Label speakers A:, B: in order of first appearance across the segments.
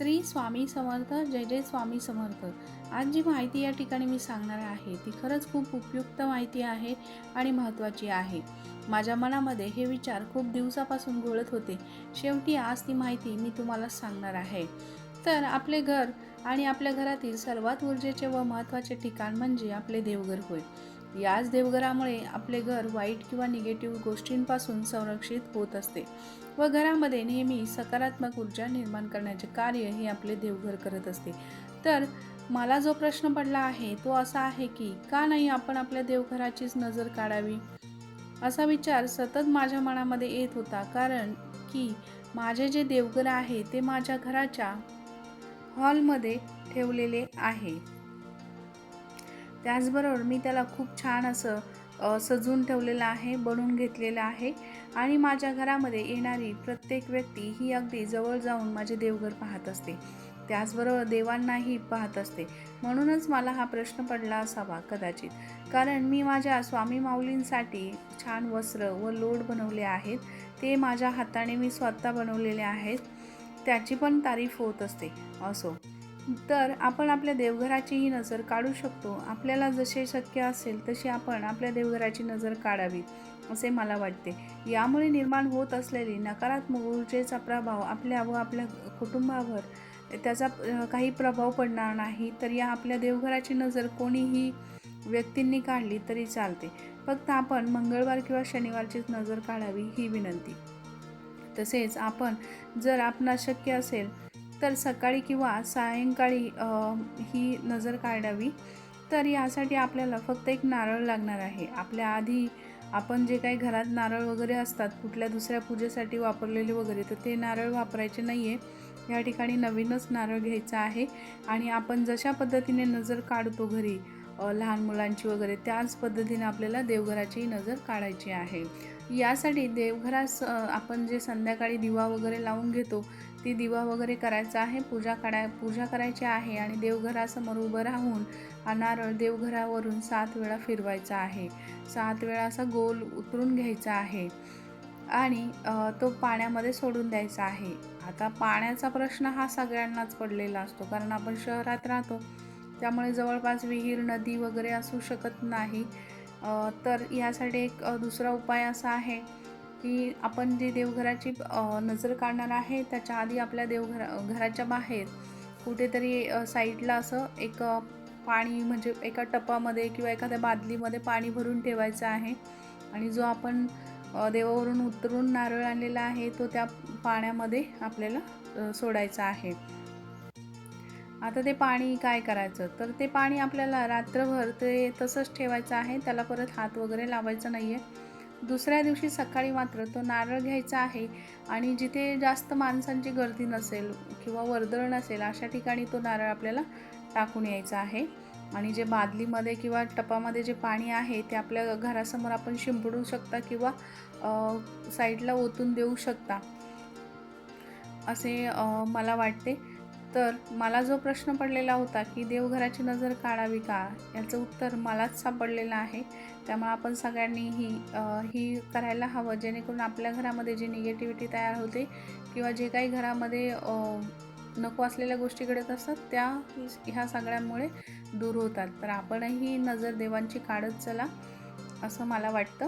A: श्री स्वामी समर्थ जय जय स्वामी समर्थ. आज जी माहिती या ठिकाणी मी सांगणार आहे ती खरंच खूप उपयुक्त माहिती आहे आणि महत्त्वाची आहे. माझ्या मनामध्ये हे विचार खूप दिवसापासून घोळत होते. शेवटी आज ती माहिती मी तुम्हाला सांगणार आहे. तर आपले घर आणि आपल्या घरातील सर्वात ऊर्जेचे व महत्त्वाचे ठिकाण म्हणजे आपले देवघर होय. याच देवघरामुळे आपले घर वाईट किंवा निगेटिव्ह गोष्टींपासून संरक्षित होत असते व घरामध्ये नेहमी सकारात्मक ऊर्जा निर्माण करण्याचे कार्य हे आपले देवघर करत असते. तर मला जो प्रश्न पडला आहे तो असा आहे की का नाही आपण आपल्या देवघराचीच नजर काढावी? असा विचार सतत माझ्या मनामध्ये येत होता कारण की माझे जे देवघर आहे ते माझ्या घराच्या हॉलमध्ये ठेवलेले आहे. त्याचबरोबर मी त्याला खूप छान असं सजून ठेवलेलं आहे बनवून घेतलेलं आहे. आणि माझ्या घरामध्ये येणारी प्रत्येक व्यक्ती ही अगदी जवळ जाऊन माझे देवघर पाहत असते. त्याचबरोबर देवांनाही पाहत असते. म्हणूनच मला हा प्रश्न पडला असावा कदाचित. कारण मी माझ्या स्वामी माऊलींसाठी छान वस्त्र व लोड बनवले आहेत. ते माझ्या हाताने मी स्वतः बनवलेले आहेत. त्याची पण तारीफ होत असते. असो. तर आपण आपल्या देवघराचीही नजर काढू शकतो. आपल्याला जसे शक्य असेल तशी आपण आपल्या देवघराची नजर काढावी असे मला वाटते. यामुळे निर्माण होत असलेली नकारात्मक ऊर्जेचा प्रभाव आपल्या व आपल्या कुटुंबावर त्याचा काही प्रभाव पडणार नाही. तर या आपल्या देवघराची नजर कोणीही व्यक्तींनी काढली तरी चालते. फक्त आपण मंगळवार किंवा शनिवारचीच नजर काढावी ही विनंती. तसेच आपण जर आपणास शक्य असेल तर सकाळी किंवा सायंकाळी ही नजर काढावी. तर यासाठी आपल्याला फक्त एक नारळ लागणार आहे. आपल्या आधी आपण जे काही घरात नारळ वगैरे असतात कुठल्या दुसऱ्या पूजेसाठी वापरलेले वगैरे तर ते नारळ वापरायचे नाही आहे या ठिकाणी नवीनच नारळ घ्यायचा आहे आणि आपण जशा पद्धतीने नजर काढतो घरी लहान मुलांची वगैरे त्याच पद्धतीने आपल्याला देवघराची नजर काढायची आहे. यासाठी देवघरास आपण जे संध्याकाळी दिवा वगैरे लावून घेतो ती दिवा वगैरे करायचा आहे पूजा काढाय पूजा करायची आहे आणि देवघरासमोर उभं राहून हा नारळ देवघरावरून सात वेळा फिरवायचा आहे. सात वेळा असा गोल उतरून घ्यायचा आहे आणि तो पाण्यामध्ये सोडून द्यायचा आहे. आता पाण्याचा प्रश्न हा सगळ्यांनाच पडलेला असतो कारण आपण शहरात राहतो त्यामुळे जवळपास विहीर नदी वगैरे असू शकत नाही. तर यासाठी एक दुसरा उपाय असा आहे की आपण जी देवघराची नजर काढणार आहे त्याच्या आधी आपल्या देवघरा घराच्या बाहेर कुठेतरी साईडला असं एक पाणी म्हणजे एका टपामध्ये किंवा एखाद्या बादलीमध्ये पाणी भरून ठेवायचं आहे. आणि जो आपण देवावरून उतरून नारळ आणलेला आहे तो त्या पाण्यामध्ये आपल्याला सोडायचा आहे. आता ते पाणी काय करायचं? तर ते पाणी आपल्याला रात्रभर ते तसंच ठेवायचं आहे. त्याला परत हात वगैरे लावायचा नाही आहे दुसऱ्या दिवशी सकाळी मात्र तो नारळ घ्यायचा आहे आणि जिथे जास्त माणसांची गर्दी नसेल किंवा वर्दळ नसेल अशा ठिकाणी तो नारळ आपल्याला टाकून यायचा आहे. आणि जे बादलीमध्ये किंवा टपामध्ये जे पाणी आहे ते आपल्या घरासमोर आपण शिंपडू शकता किंवा साईडला ओतून देऊ शकता. असे मला वाटते. तर मला जो प्रश्न पडलेला होता की देवघराची नजर काढावी का याचं उत्तर मलाच सापडलेलं आहे. त्यामुळे आपण सगळ्यांनी ही ही करायला हवं जेणेकरून आपल्या घरामध्ये जी निगेटिव्हिटी तयार होते किंवा जे काही घरामध्ये नको असलेल्या गोष्टी घडत असतात त्या ह्या सगळ्यांमुळे दूर होतात. तर आपणही नजर देवांची काढत चला असं मला वाटतं.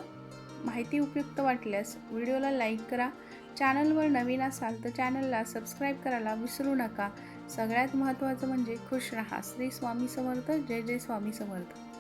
A: माहिती उपयुक्त वाटल्यास व्हिडिओला लाईक करा चॅनलवर नवीन असाल तर चॅनलला सबस्क्राईब करायला विसरू नका. सगळ्यात महत्त्वाचं म्हणजे खुश रहा. श्री स्वामी समर्थ. जय जय स्वामी समर्थ.